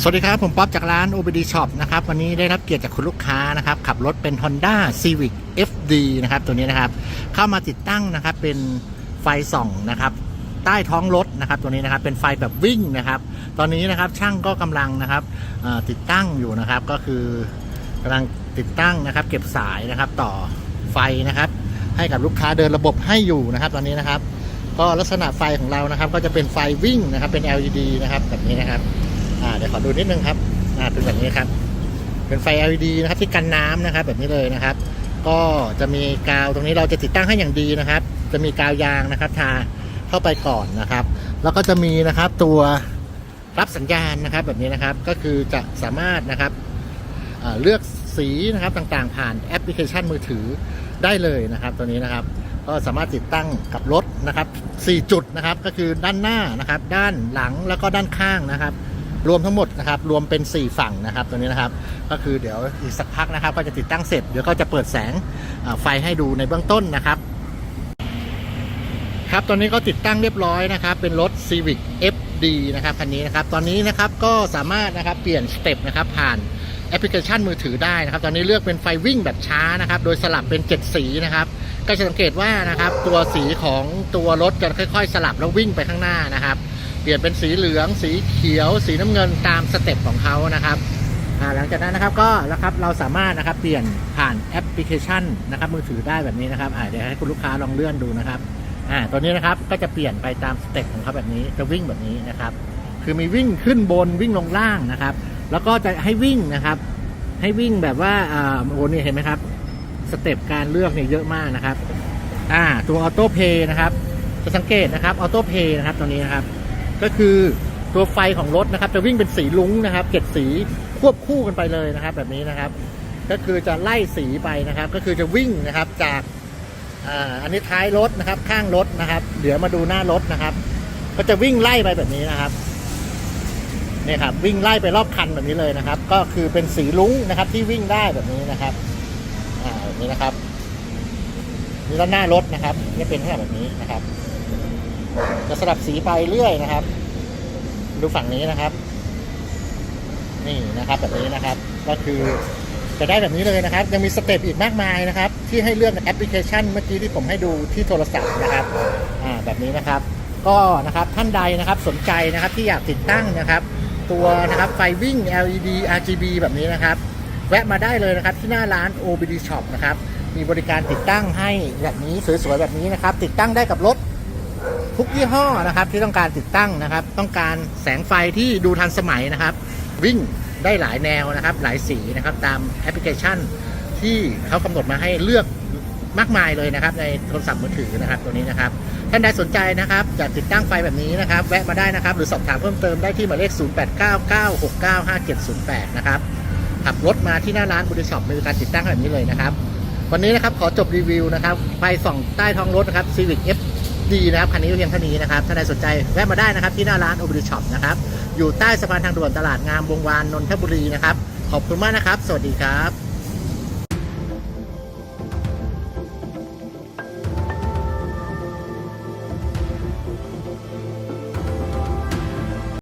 สวัสดีครับ ผมป๊อบจากร้าน OBD Shop นะครับ วันนี้ได้รับเกียรติจากคุณลูกค้านะครับ ขับรถเป็น Honda Civic FD นะครับ ตัวนี้นะครับ เข้ามาติดตั้งนะครับ เป็นไฟส่องนะครับ ใต้ท้องรถนะครับ ตัวนี้นะครับ เป็นไฟแบบวิ่งนะครับ ตอนนี้นะครับช่างก็กำลังนะครับติดตั้งอยู่นะครับ ก็คือกำลังติดตั้งนะครับ เก็บสายนะครับต่อไฟนะครับ ให้กับลูกค้าเดินระบบให้อยู่นะครับ ตอนนี้นะครับ ก็ลักษณะไฟของเรานะครับ ก็จะเป็นไฟวิ่งนะครับ เป็น LED นะครับแบบนี้นะครับ อ่าเดี๋ยวขอดูนิดนึงครับอ่าเป็นแบบนี้ครับ เป็นไฟ LED นะครับที่กันน้ำนะครับ แบบนี้เลยนะครับ ก็จะมีกาวตรงนี้เราจะติดตั้งให้อย่างดีนะครับ จะมีกาวยางนะครับ ทาเข้าไปก่อนนะครับ แล้วก็จะมีนะครับตัวรับสัญญาณนะครับแบบนี้นะครับก็คือจะสามารถนะครับเลือกสีนะครับต่างๆ ผ่านแอปพลิเคชันมือถือได้เลยนะครับ ตัวนี้นะครับ ก็สามารถติดตั้งกับรถนะครับ 4 จุดนะครับ ก็คือด้านหน้านะครับ ด้านหลังแล้วก็ด้านข้างนะครับ รวมทั้งหมดนะครับรวมเป็น 4 ฝั่งนะครับตัวนี้นะครับ ก็คือเดี๋ยวอีกสักพักนะครับ ก็จะติดตั้งเสร็จเดี๋ยวก็จะเปิดแสงไฟให้ดูในเบื้องต้นนะครับครับตอนนี้ก็ติดตั้งเรียบร้อยนะครับ เป็นรถ Civic FD นะครับคันนี้นะครับ ตอนนี้นะครับก็สามารถนะครับเปลี่ยนสเต็ปนะครับผ่านแอปพลิเคชันมือถือได้นะครับ ตอนนี้เลือกเป็นไฟวิ่งแบบช้านะครับ โดยสลับเป็น 7 สีนะครับ ก็จะสังเกตว่านะครับตัวสีของตัวรถจะค่อย ๆ สลับแล้ววิ่งไปข้างหน้านะครับ ปลี่ยนเป็นสีเหลือง สีเขียว สีน้ำเงินตามสเต็ปของเขานะครับหลังจากนั้นนะครับก็นะครับเราสามารถนะครับเปลี่ยนผ่านแอปพลิเคชันนะครับมือถือได้แบบนี้นะครับอ่าเดี๋ยวให้คุณลูกค้าลองเลื่อนดูนะครับอ่าตัวนี้นะครับก็จะเปลี่ยนไปตามสเต็ปของเขาแบบนี้จะวิ่งแบบนี้นะครับ คือมีวิ่งขึ้นบนวิ่งลงล่างนะครับ แล้วก็จะให้วิ่งนะครับ ให้วิ่งแบบว่าอ่าโอ้นี่เห็นไหมครับสเต็ปการเลือกเนี่ยเยอะมากนะครับอ่าตัวออโต้เพย์นะครับจะสังเกตนะครับออโต้เพย์นะครับตรงนี้นะครับ ก็คือตัวไฟของรถนะครับ จะวิ่งเป็นสีลุ้งนะครับเจ็ดสีควบคู่กันไปเลยนะครับ แบบนี้นะครับ ก็คือจะไล่สีไปนะครับ ก็คือจะวิ่งนะครับจากอ่าอันนี้ท้ายรถนะครับ ข้างรถนะครับ เดี๋ยวมาดูหน้ารถนะครับ ก็จะวิ่งไล่ไปแบบนี้นะครับนี่ครับวิ่งไล่ไปรอบคันแบบนี้เลยนะครับ ก็คือเป็นสีลุ้งนะครับที่วิ่งได้แบบนี้นะครับอ่าแบบนี้นะครับนี่ด้านหน้ารถนะครับนี่เป็นแค่แบบนี้นะครับ จะสลับสีไปเรื่อยนะครับ ดูฝั่งนี้นะครับ นี่นะครับแบบนี้นะครับ ก็คือจะได้แบบนี้เลยนะครับ ยังมีสเต็ปอีกมากมายนะครับ ที่ให้เลือกในแอปพลิเคชันเมื่อกี้ที่ผมให้ดูที่โทรศัพท์นะครับอ่าแบบนี้นะครับ ก็นะครับท่านใดนะครับสนใจนะครับที่อยากติดตั้งนะครับ ตัวนะครับไฟวิ่ง LED RGB แบบนี้นะครับแวะมาได้เลยนะครับที่หน้าร้าน OBD Shop นะครับ มีบริการติดตั้งให้แบบนี้สวยๆแบบนี้นะครับ ติดตั้งได้กับรถ ทุกยี่ห้อนะครับที่ต้องการติดตั้งนะครับ ต้องการแสงไฟที่ดูทันสมัยนะครับ วิ่งได้หลายแนวนะครับ หลายสีนะครับตามแอปพลิเคชัน ที่เขากำหนดมาให้เลือกมากมายเลยนะครับ ในโทรศัพท์มือถือนะครับตัวนี้นะครับท่านใดสนใจนะครับจะติดตั้งไฟแบบนี้นะครับ แวะมาได้นะครับ หรือสอบถามเพิ่มเติมได้ที่หมายเลข 0899695708 นะครับขับรถมาที่หน้าร้านบูดิช็อปมีการติดตั้งแบบนี้เลยนะครับ วันนี้นะครับขอจบรีวิวนะครับไฟส่องใต้ท้องรถนะครับ Civic F ดีนะครับคันนี้เพียงเท่านี้นะครับถ้าใครสนใจแวะมาได้นะครับที่หน้าร้าน o b บูดิช็อปนะครับอยู่ใต้สะพานทางด่วนตลาดงามวงวานนนทบุรีนะครับขอบคุณมากนะครับ สวัสดีครับ